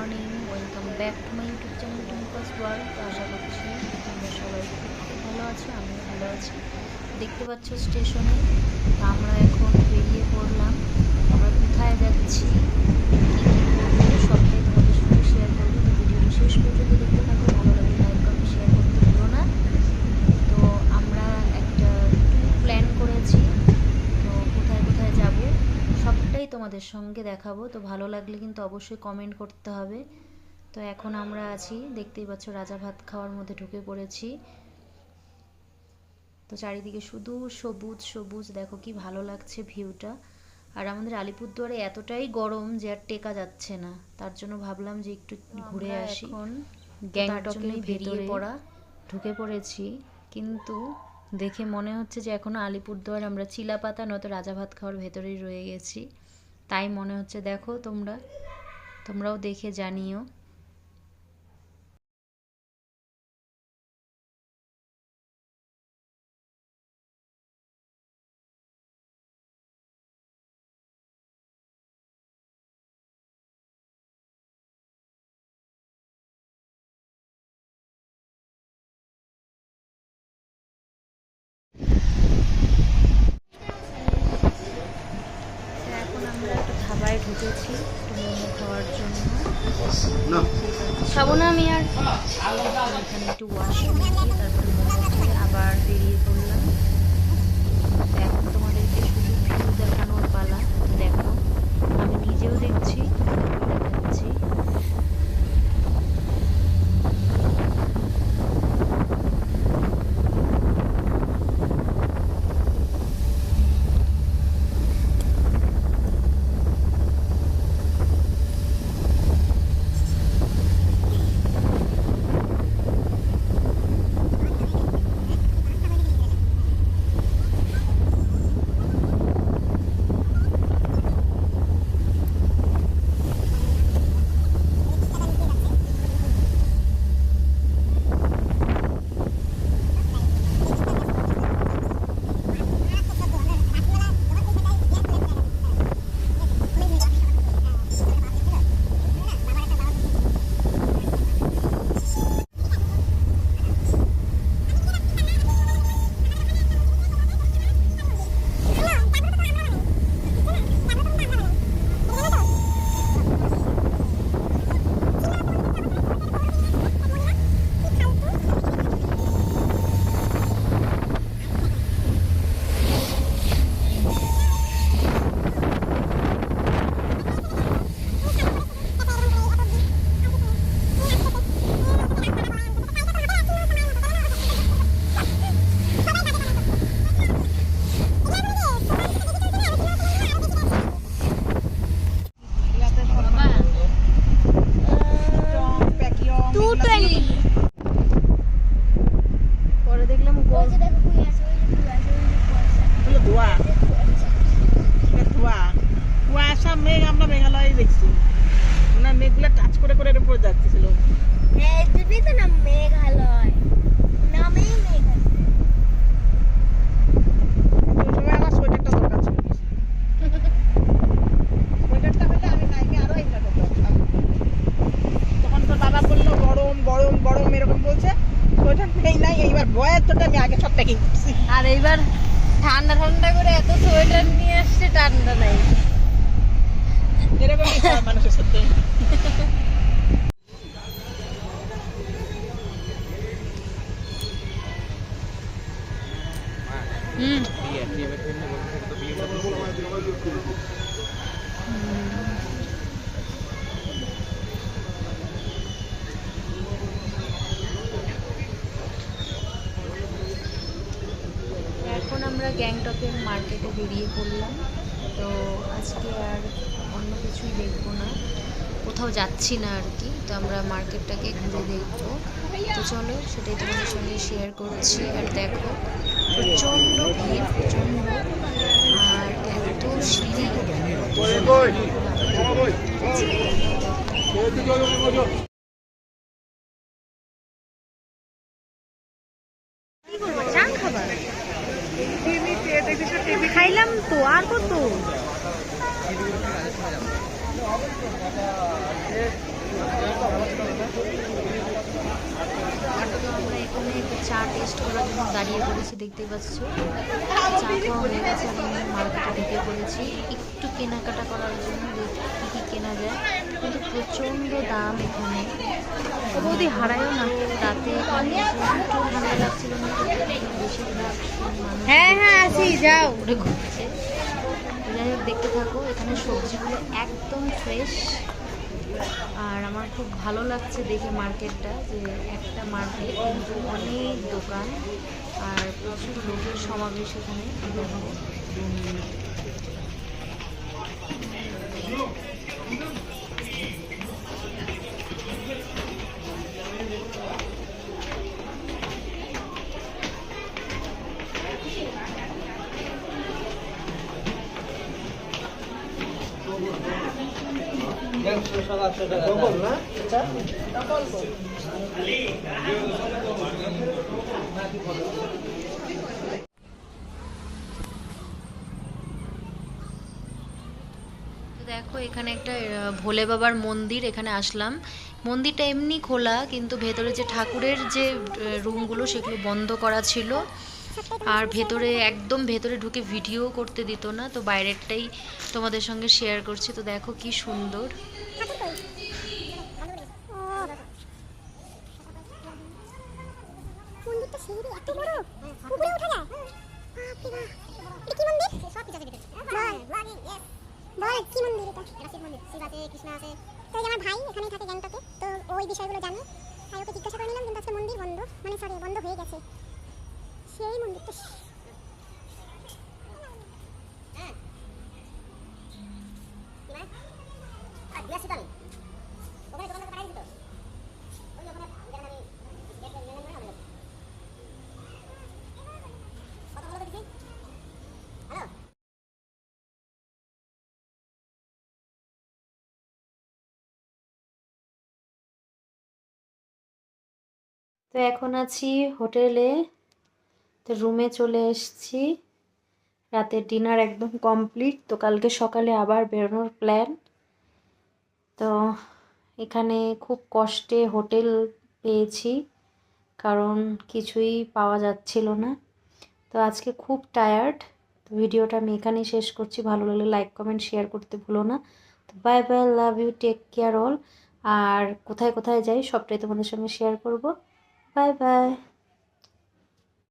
Morning welcome back to my YouTube channel টুমকাস world তো আশা করছি তোমরা সবাই খুব ভালো আছো, আমিও ভালো আছি। দেখতে পাচ্ছ স্টেশনে আমরা এখন বেরিয়ে পড়লাম। আমরা কোথায় যাচ্ছি কী কী করব সবটাই তোমাদের সঙ্গে শেয়ার করব তো ভিডিওটি শেষ পর্যন্ত দেখতে থাকো ভালো লাগলে লাইক কমেন্ট শেয়ার করতে ভুলো না তো আমরা একটা ট্যুর প্ল্যান করেছি তো কোথায় কোথায় যাব সবটাই তোমাদের সঙ্গে দেখাবো। তো ভালো লাগলে কিন্তু অবশ্যই কমেন্ট করতে হবে। তো এখন আমরা আছি দেখতেই পাচ্ছ রাজা ভাত খাওয়ার মধ্যে ঢুকে পড়েছি। তো চারিদিকে শুধু সবুজ সবুজ দেখো কি ভালো লাগছে ভিউটা আর আমাদের আলিপুরদুয়ারে এতটাই গরম যে আর টেকা যাচ্ছে না। তার জন্য ভাবলাম যে একটু ঘুরে আসি। এখন গ্যাংটকের বেরিয়ে পড়া। ঢুকে পড়েছি। কিন্তু দেখে মনে হচ্ছে যে এখনও আলিপুরদুয়ার আমরা চিলাপাতা নয়তো রাজা ভাত খাওয়ার ভেতরেই রয়ে গেছি। তাই মনে হচ্ছে দেখো তোমরা তোমরাও দেখে জানিও। একটু ধাবায় ঢুকেছি মোমো খাওয়ার জন্য। খাব না আমি আর। এখানে একটু ওয়াশরুমে গিয়ে তারপরে মোমো আবার বেরিয়ে পড়লাম। ঠান্ডা ঠান্ডা করে এত সোয়েটার নিয়ে আসছে ঠান্ডা নাই এরকম মানুষের সাথে হুম এখন আমরা গ্যাংটকের মার্কেটে বেরিয়ে পড়লাম তো আজকে আর অন্য কিছুই দেখব না কোথাও যাচ্ছি না আর কি তো আমরা মার্কেটটাকে ঘুরে দেখব তো চলো সেটাই তোমাদের সঙ্গে শেয়ার করছি আর দেখো প্রচণ্ড ভিড় প্রচণ্ড আর এত সিঁড়ি খাইলাম তো আর কত? এখানে চা টেস্ট করার জন্য দাঁড়িয়ে পড়েছি দেখতে পাচ্ছ চা খাওয়া হয়ে গেছে আমি মার্কেটে ঢুকে পড়েছি একটু কেনাকাটা করার জন্য কী কী কেনা যায় কিন্তু প্রচণ্ড দাম এখানে বৌদি হারায়ও না রাতে এখানে একটু ঠান্ডা লাগছিল না বেশিরভাগ হ্যাঁ হ্যাঁ ঘুরছে তো যাই হোক, দেখতে থাকো, এখানে সবজিগুলো একদম ফ্রেশ আর আমার খুব ভালো লাগছে দেখে মার্কেটটা, যে একটা মার্কেট অনেক দোকান আর প্রচুর লোকের সমাবেশ এখানে। দেখো, এখানে একটা ভোলে বাবার মন্দির এখানে আসলাম। মন্দিরটা এমনি খোলা, কিন্তু ভেতরে যে ঠাকুরের যে রুমগুলো সেগুলো বন্ধ করা ছিল। আর ভেতরে, একদম ভেতরে ঢুকে ভিডিও করতে দিত না, তো বাইরেরটাই তোমাদের সঙ্গে শেয়ার করছি। তো দেখো কি সুন্দর। বিষয়গুলো জানে আর ওকে জিজ্ঞাসা করে নিলাম কিন্তু আজকে মন্দির বন্ধ। মানে সরি বন্ধ হয়ে গেছে তো এখন আছি হোটেলে। তো রুমে চলে এসেছি। রাতের ডিনার একদম কমপ্লিট তো কালকে সকালে আবার বেরোনোর প্ল্যান তো এখানে খুব কষ্টে হোটেল পেয়েছি, কারণ কিছুই পাওয়া যাচ্ছিল না। তো আজকে খুব টায়ার্ড তো ভিডিওটা আমি এখানেই শেষ করছি। ভালো লাগলে লাইক কমেন্ট শেয়ার করতে ভুলো না। তো bye bye love you take care all আর কোথায় কোথায় যাই সবটাই তোমাদের সঙ্গে শেয়ার করব। Bye bye